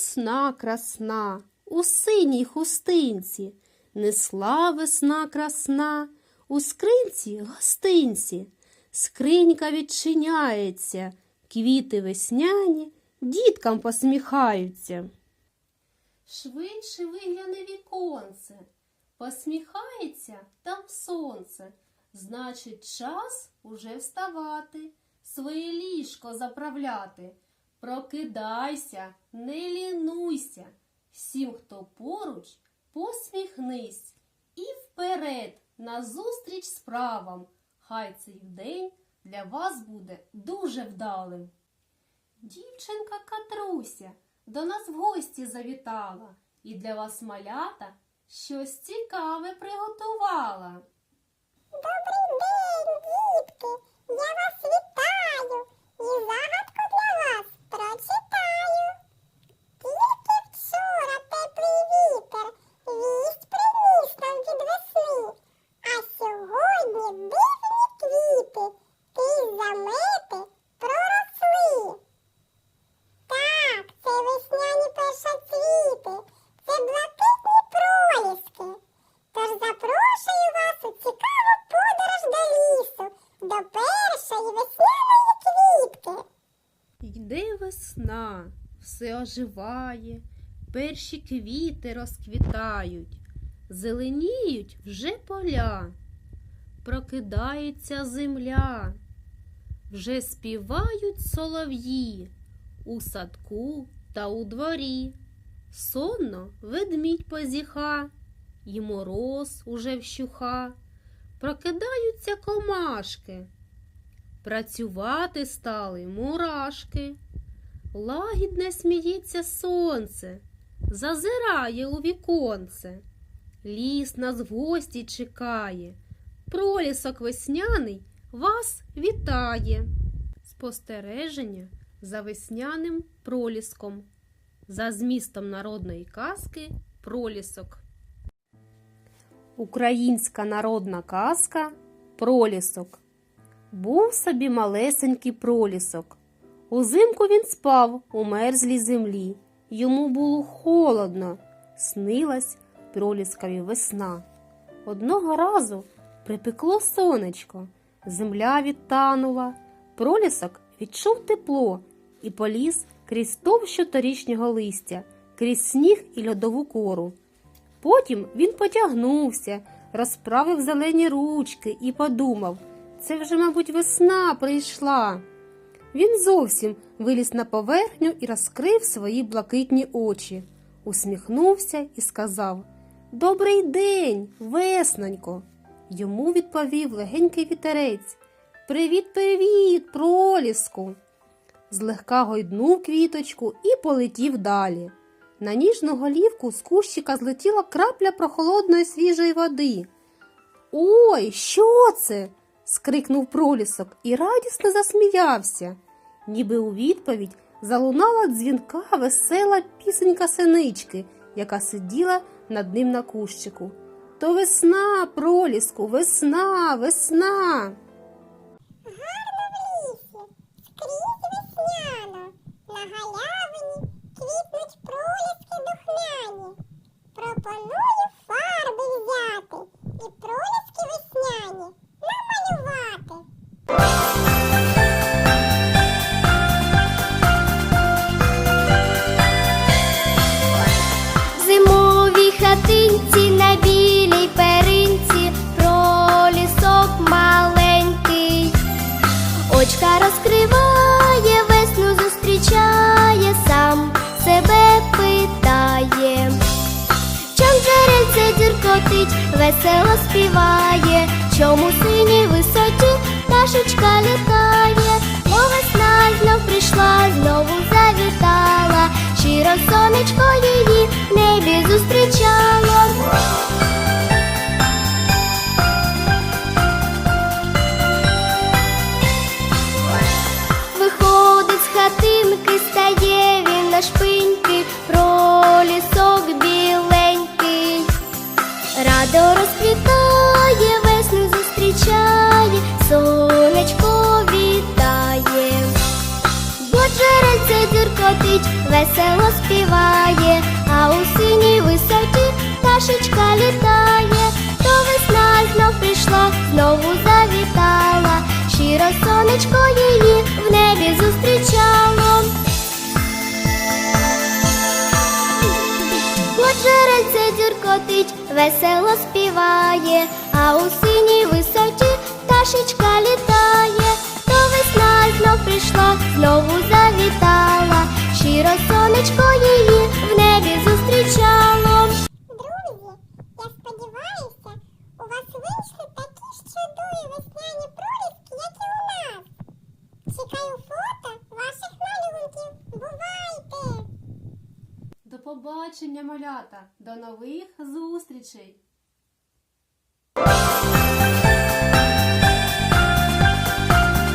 весна красна, у синій хустинці, несла весна красна, у скринці гостинці. Скринька відчиняється, квіти весняні діткам посміхаються. Швидше вигляне віконце, посміхається там сонце. Значить, час уже вставати, своє ліжко заправляти. Прокидайся, не лінуйся, всім, хто поруч, посміхнись і вперед назустріч справам. Хай цей день для вас буде дуже вдалим. Дівчинка Катруся до нас в гості завітала і для вас малята щось цікаве приготувала. Добрий день, дітки! Все оживає, перші квіти розквітають, зеленіють вже поля, прокидається земля, вже співають солов'ї у садку та у дворі. Сонно ведмідь позіха, і мороз уже вщуха, прокидаються комашки. Працювати стали мурашки. Лагідне сміється сонце, зазирає у віконце. Ліс нас в гості чекає, пролісок весняний вас вітає. Спостереження за весняним проліском, за змістом народної казки пролісок. Українська народна казка Пролісок. Був собі малесенький пролісок. Узимку він спав у мерзлій землі. Йому було холодно, снилась проліскові весна. Одного разу припекло сонечко, земля відтанула, пролісок відчув тепло і поліз крізь товщу торічнього листя, крізь сніг і льодову кору. Потім він потягнувся, розправив зелені ручки і подумав це вже, мабуть, весна прийшла. Він зовсім виліз на поверхню і розкрив свої блакитні очі, усміхнувся і сказав Добрий день, веснонько. Йому відповів легенький вітерець. Привіт, привіт, проліску. Злегка гойднув квіточку і полетів далі. На ніжну голівку з кущика злетіла крапля прохолодної свіжої води. Ой, що це? Скрикнув пролісок і радісно засміявся. Ніби у відповідь залунала дзвінка весела пісенька синички, яка сиділа над ним на кущику. То весна, проліску, весна, весна. На галявині квітнуть проліски духмяні. Пропоную весело співає, чому синій висоті пташечка літає, Бо весна знов прийшла, знову завітала, щиро сонечко її в небі зустрічало. Джерельце дзюркотить, весело співає, а у синій висоті пташечка літає, то весна знов прийшла, знову завітала, щиро сонечко її в небі зустрічало. От джерельце дзюркотить, весело співає, а у синій побачення, малята! До нових зустрічей!